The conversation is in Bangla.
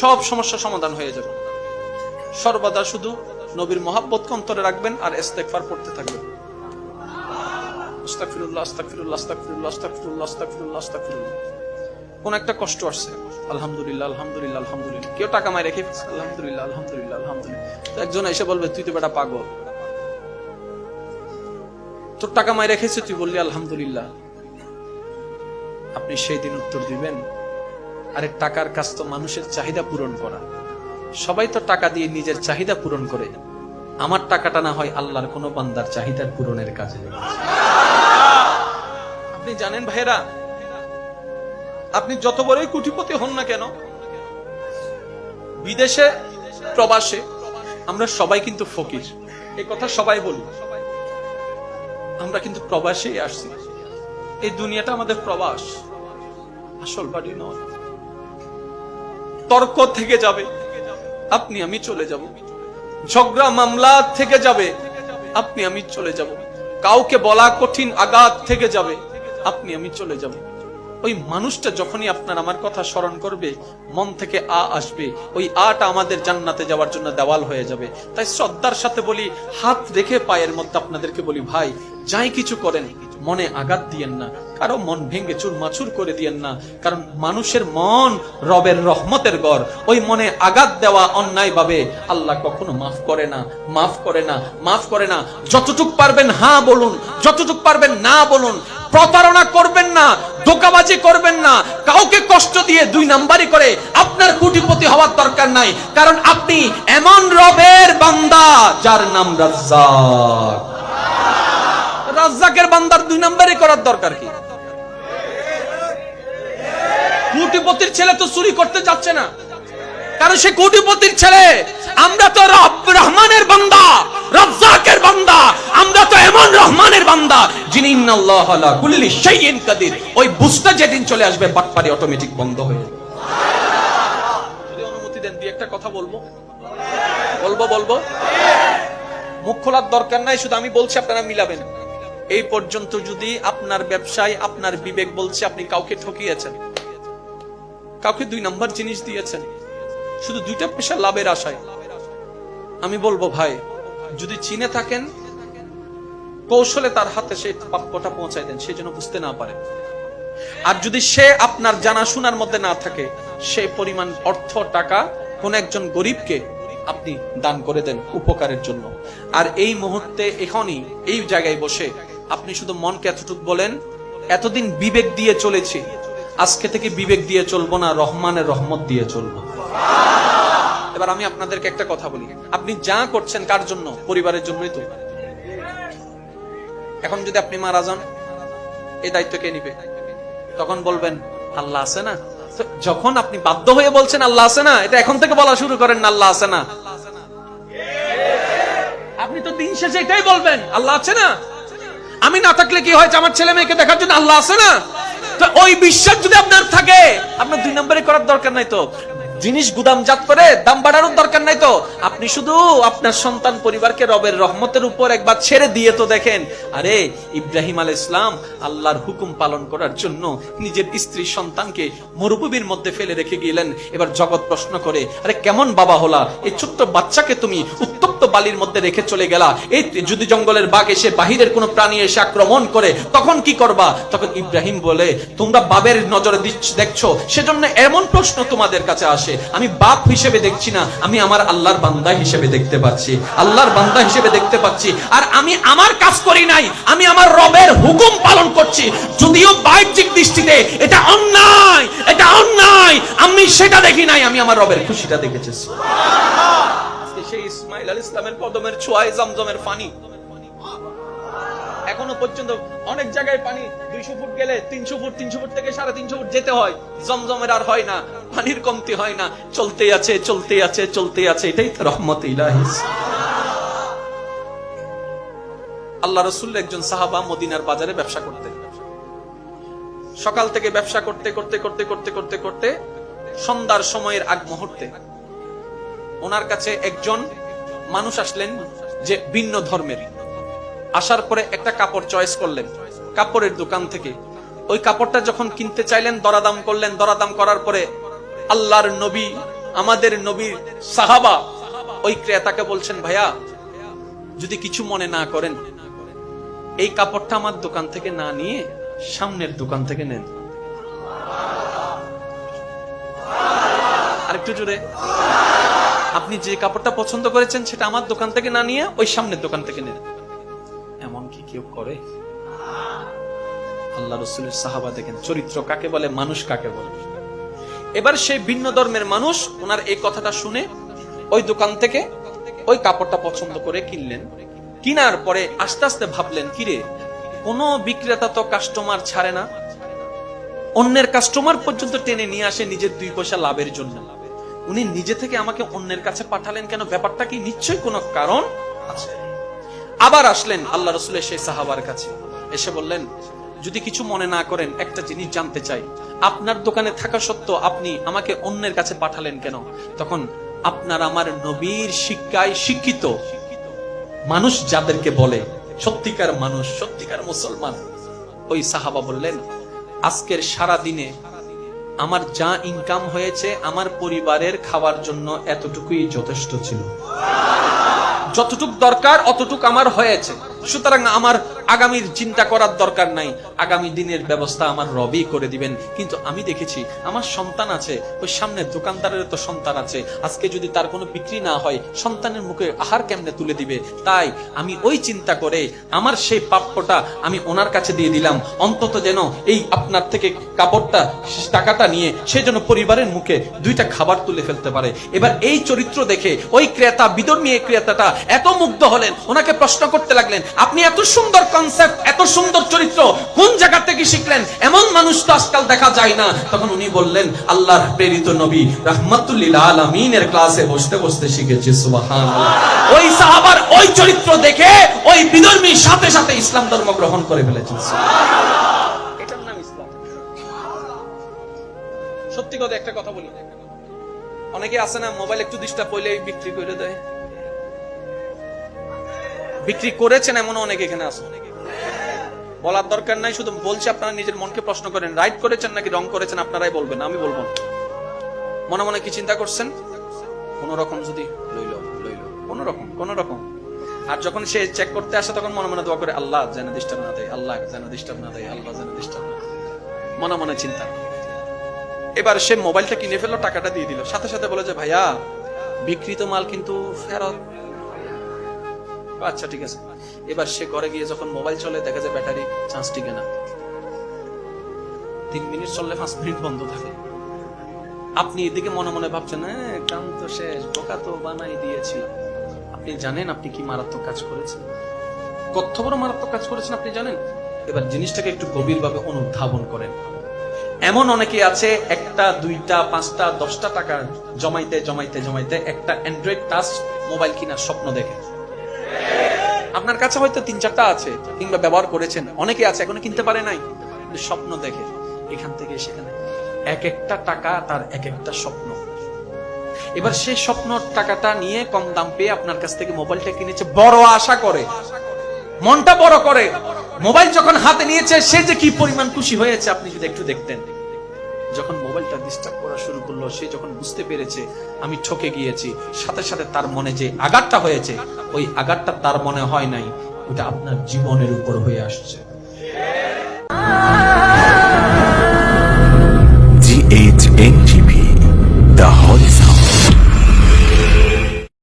সব সমস্যা সমাধান হয়ে যাবে। সর্বদা শুধু নবীর মহাব্বত অন্তরে রাখবেন আর ইস্তেগফার পড়তে থাকবেন। আস্তাগফিরুল্লাহ আস্তাগফিরুল্লাহ আস্তাগফিরুল্লাহ আস্তাগফিরুল্লাহ কোন একটা কষ্ট আসছে। আলহামদুলিল্লাহ আলহামদুলিল্লাহ আলহামদুলিল্লাহ। কেউ টাকা মাই রেখে আলহামদুলিল্লাহ আলহামদুলিল্লাহ আলহামদুলিল্লাহ। একজন এসে বলবে, তুই তো বেটা পাগল। তোর টাকা মাই রেখেছে তুই বললি, আলহামদুলিল্লাহ। আপনি সেই দিন উত্তর দিবেন আরে টাকার কাজ তো মানুষের চাহিদা পূরণ করা। সবাই তো টাকা দিয়ে নিজের চাহিদা পূরণ করে আমার টাকাটা না হয় আল্লাহর কোনো বান্দার চাহিদার পূরণের কাজে আপনি জানেন ভাইরা আপনি যত বড়ই কুটিপতি হন না কেন, বিদেশে, প্রবাসে আমরা সবাই কিন্তু ফকির। এই কথা সবাই বলি। আমরা কিন্তু প্রবাসেই আসছি। এই দুনিয়াটা আমাদের প্রবাস। আসল বাড়ি নয়। তর্ক থেকে যাবে। আপনি আমি চলে যাব। ঝগড়া মামলা থেকে যাবে। আপনি আমি চলে যাব। কাউকে বলা কঠিন আঘাত থেকে যাবে। আপনি আমি চলে যাব। ওই মানুষটা যখনই আপনার আমার কথা স্মরণ করবে, মন থেকে আ আসবে। ওই আটা আমাদের জান্নাতে যাওয়ার জন্য দেওয়াল হয়ে যাবে। তাই শ্রদ্ধার সাথে বলি, হাত রেখে পায়ের মধ্যে আপনাদেরকে বলি, ভাই, যাই কিছু করেন মনে আঘাত দিয়েন না। কারও মন ভেঙে চুর মাছুর করে দিয়েন না। কারণ মানুষের মন রবের রহমতের গড়। ওই মনে আঘাত দেওয়া অন্যায় ভাবে আল্লাহ কখনো মাফ করে না, মাফ করে না, মাফ করে না। যতটুক পারবেন হ্যাঁ বলুন, যতটুক পারবেন না বলুন। প্রতারণা করবেন না, ধোকাবাজি করবেন না। কাউকে কষ্ট দিয়ে দুই নাম্বারই করে আপনার কোটিপতি হওয়ার দরকার নাই। কারণ আপনি এমন রবের বান্দা যার নাম রাজ্জাক। রাজ্জাকের বান্দার দুই নাম্বারই করার দরকার কি? কোটিপতির ছেলে তো চুরি করতে যাচ্ছে না। কারণ সে কোটিপতির ছেলে। আমরা তো রহমানের বান্দা রাজ্জাকের বান্দা। আমরা তো এমন রহমানের বান্দা যিনি ইন্নাল্লাহ আলা কুল্লি শাইইন কাদির। ওই বুঝটা যেদিন চলে আসবে বাটপারি অটোমেটিক বন্ধ হয়ে যাবে। যদি অনুমতি দেন দিয়ে একটা কথা বলব। বলব বলব। মুখ খোলার দরকার নাই, শুধু আমি বলছি, আপনারা মিলাবেন। এই পর্যন্ত যদি আপনার ব্যবসায় আপনার বিবেক বলছে আপনি কাউকে ঠকিয়েছেন, কাউকে দুই নাম্বার জিনিস দিয়েছেন, শুধু দুইটা পেশা লাভের আশায়, আমি বলব ভাই, যদি চিনে থাকেন, কৌশলে তার হাতে সেই প্রাপ্যটা পৌঁছায় দেন, সে যেন বুঝতে না পারে। আর যদি সে আপনার জানাশোনার মধ্যে না থাকে সেই পরিমাণ অর্থ, টাকা কোন একজন গরিবকে আপনি দান করে দেন উপকারের জন্য। আর এই মুহূর্তে এখনই এই জায়গায় বসে আপনি শুধু মনকে এতটুকু বলেন, এতদিন বিবেক দিয়ে চলেছি, আজকে থেকে বিবেক দিয়ে চলবো না, রহমানের রহমত দিয়ে চলবো। এবার আমি আপনাদেরকে একটা কথা বলি। আপনি যা করছেন কার জন্য? পরিবারের জন্যই তো। এখন যদি আপনি মারা যান, এই দায়িত্ব কে নিবে? তখন বলবেন, আল্লাহ আছে না? যখন আপনি বাধ্য হয়ে বলছেন, আল্লাহ আছে না, এটা এখন থেকে বলা শুরু করেন, আল্লাহ আছে না। আপনি তো দিন শেষে এটাই বলবেন, আল্লাহ আছে না? আমি না থাকলে কি হয়েছে? আমার ছেলে মেয়েকে দেখার জন্য আল্লাহ আছে না? তো ওই বিশ্বাস যদি আপনার থাকে, আপনার দুই নম্বরে করার দরকার নাই তো। জিনিস গুদামজাত করে দাম বাড়ানোর দরকার নাই তো। আপনি শুধু আপনার সন্তান পরিবারকে রবের রহমতের উপর একবার ছেড়ে দিয়ে তো দেখেন। আরে, ইব্রাহিম আল ইসলাম আল্লাহর হুকুম পালন করার জন্য নিজের স্ত্রী সন্তানকে মরুভূমির মধ্যে ফেলে রেখে গেলেন। এবার জগৎ প্রশ্ন করে, আরে কেমন বাবা হলা? এই ছোট্ট বাচ্চাকে তুমি উত্তপ্ত বালির মধ্যে রেখে চলে গেলা। এই যদি জঙ্গলের বাঘ এসে বাহিরের কোনো প্রাণী এসে আক্রমণ করে, তখন কি করবা? তখন ইব্রাহিম বলে, তোমরা বাবের নজরে দেখছ? সেজন্য এমন প্রশ্ন তোমাদের কাছে আসে। আমি বাপ হিসেবে দেখছি না, আমি আমার আল্লাহর বান্দা হিসেবে দেখতে পাচ্ছি। আল্লাহর বান্দা হিসেবে দেখতে পাচ্ছি। আর আমি আমার কাজ করি নাই, আমি আমার রবের হুকুম পালন করছি। যদিও বাহ্যিক দৃষ্টিতে এটা অন্যায় এটা অন্যায়, আমি সেটা দেখি নাই, আমি আমার রবের খুশিটা দেখেছি। সেই ইসমাইল আল ইসলামের কদমের ছোঁয়ায় জমজমের পানি এখনও পর্যন্ত অনেক জায়গায় পানি দুইশো ফুট গেলে তিনশো ফুট তিনশো ফুট থেকে সাড়ে তিনশো ফুট যেতে হয়। জমজমের আর হয় না, পানির কমতি হয় না। চলতে আছে চলতে আছে চলতে আছে, এটাই তো রহমত আল্লাহ রসুল একজন সাহাবা মদিনার বাজারে ব্যবসা করতেন। সকাল থেকে ব্যবসা করতে করতে করতে করতে করতে করতে সন্ধ্যার সময়ের আগ মুহূর্তে ওনার কাছে একজন মানুষ আসলেন যে ভিন্ন ধর্মের আসার পরে একটা কাপড় চয়েস করলেন। কাপড়ের দোকান থেকে। ওই কাপড়টা যখন কিনতে চাইলেন, দরাদাম করলেন। দরাদাম করার পরে আল্লাহর নবী, আমাদের নবীর সাহাবা, ওই ক্রেতাকে বলছেন, ভাইয়া, যদি কিছু মনে না করেন, এই কাপড়টা আমার দোকান থেকে না নিয়ে সামনের দোকান থেকে নেন। আরেকটু জোরে। আপনি যে কাপড়টা পছন্দ করেছেন, সেটা আমার দোকান থেকে না নিয়ে ওই সামনের দোকান থেকে নেন। কেউ করে? আল্লাহ রসুলের সাহাবা দেখেন, চরিত্র কাকে বলে? মানুষ কাকে বলে? এবার সেই ভিন্ন ধর্মের মানুষ, ওনার এই কথাটা শুনে ওই দোকান থেকে ওই কাপড়টা পছন্দ করে কিনলেন। কিনার পরে আস্তে আস্তে ভাবলেন, কিরে, কোন বিক্রেতা তো কাস্টমার ছাড়ে না। অন্যের কাস্টমার পর্যন্ত টেনে নিয়ে আসে নিজের দুই পয়সা লাভের জন্য। উনি নিজে থেকে আমাকে অন্যের কাছে পাঠালেন কেন? ব্যাপারটা কি নিশ্চয়ই কোনো কারণ আছে? আবার আসলেন আল্লাহ রসুলের সেই সাহাবার কাছে। এসে বললেন, যদি কিছু মনে না করেন, একটা জিনিস জানতে চাই। আপনার দোকানে থাকা সত্ত্বেও আপনি আমাকে অন্যের কাছে পাঠালেন কেন? তখন, আপনার আমার নবীর শিক্ষায় শিক্ষিত মানুষ যাদেরকে বলে, সত্যিকার মানুষ, সত্যিকার মুসলমান। ওই সাহাবা বললেন, আজকের সারা দিনে আমার যা ইনকাম হয়েছে, আমার পরিবারের খাওয়ার জন্য এতটুকুই যথেষ্ট ছিল। যতটুক দরকার অতটুক আমার হয়েছে। সুতরাং আমার আগামীর চিন্তা করার দরকার নাই। আগামী দিনের ব্যবস্থা আমার রবি করে দিবেন। কিন্তু আমি দেখেছি, আমার সন্তান আছে, ওই সামনে দোকানদারের তো সন্তান আছে। আজকে যদি তার কোনো বিক্রি না হয়, সন্তানের মুখে আহার কেমনে তুলে দিবে? তাই আমি ওই চিন্তা করে আমার সেই প্রাপ্যটা আমি ওনার কাছে দিয়ে দিলাম। অন্তত যেন এই আপনার থেকে কাপড়টা, টাকাটা নিয়ে সে যেন পরিবারের মুখে দুইটা খাবার তুলে ফেলতে পারে। এবার এই চরিত্র দেখে ওই ক্রেতা, বিদর্মী ক্রেতাটা এত মুগ্ধ হলেন, ওনাকে প্রশ্ন করতে লাগলেন, আপনি এত সুন্দর কনসেপ্ট এত সুন্দর চরিত্র, কোন জায়গা থেকে শিখলেন? এমন মানুষ তো আজকাল দেখা যায় না। তখন উনি বললেন, আল্লাহর প্রেরিত নবী রাহমাতুল্লিল আলামিনের ক্লাসে বসতে বসতে শিখেছি, সুবহানাল্লাহ। ওই সাহাবার ওই চরিত্র দেখে ওই বিধর্মী সাথে সাথে ইসলাম ধর্ম গ্রহণ করে ফেলেছেন এটার নাম ইসলাম। সত্যি কথা, একটা কথা বলি। অনেকে আছে না, মোবাইল একটু ডিস্টার্ব হইলে বিক্রি করে দেয়। বিক্রি করেছেন এমন অনেকে এখানে আছে। বলার দরকার নাই, শুধু বলছি আপনারা নিজের মনকে প্রশ্ন করেন, রাইট করেছেন নাকি রং করেছেন আপনারাই বলবেন, আমি বলব। মনে মনে কি চিন্তা করছেন? কোন রকম যদি লইল লইল, কোন রকম কোন রকম। আর যখন সে চেক করতে আসে, তখন মনে মনে দোয়া করে, আল্লাহ যেন ডিস্টার্ব না দেয়, আল্লাহ যেন ডিস্টার্ব না দেয়, আল্লাহ যেন ডিস্টার্ব না। মনে মনে চিন্তা। এবার সে মোবাইলটা কিনে ফেলল, টাকাটা দিয়ে দিল। সাথে সাথে বলে যে, ভাইয়া, বিক্রিত মাল কিন্তু ফেরত আচ্ছা ঠিক আছে। এবার সে ঘরে গিয়ে যখন মোবাইল চলে, দেখা যায় ব্যাটারি চার্জ টিকে না। তিন মিনিট চললে পাঁচ মিনিট বন্ধ থাকে। আপনি এদিকে মনে মনে ভাবছেন হ্যাঁ কাম তো শেষ, বোকা তো বানাই দিয়েছিলাম আপনি জানেন আপনি কি মারাত্মক কাজ করেছেন? কত বড় মারাত্মক কাজ করেছেন আপনি জানেন? এবার জিনিসটাকে একটু গভীরভাবে অনুধাবন করেন। এমন অনেকে আছে, একটা, দুইটা, পাঁচটা, দশটা টাকা জমাইতে জমাইতে জমাইতে একটা অ্যান্ড্রয়েড টাচ মোবাইল কেনার স্বপ্ন দেখে। আপনার কাছে হয়তো তিন চারটা আছে কিংবা ব্যবহার করেছেন, অনেকে আছে এখনও কিনতে পারে নাই। স্বপ্ন দেখে, এখান থেকে সেখানে। এক একটা টাকা তার এক একটা স্বপ্ন। এবার সেই স্বপ্ন টাকাটা নিয়ে কম দাম পেয়ে আপনার কাছ থেকে মোবাইলটা কিনেছে, বড় আশা করে। মনটা বড় করে। মোবাইল যখন হাতে নিয়েছে, সে যে কি পরিমাণ খুশি হয়েছে, আপনি যদি একটু দেখতেন। যখন মোবাইলটা ডিস্টার্ব করা শুরু করল সে যখন বুঝতে পেরেছে আমি ঠকে গিয়েছি সাথে সাথে তার মনে যে আঘাতটা হয়েছে ওই আঘাতটা তার মনে হয় নাই ওটা আপনার জীবনের উপর হয়ে আসছে। GHNTV, the Holy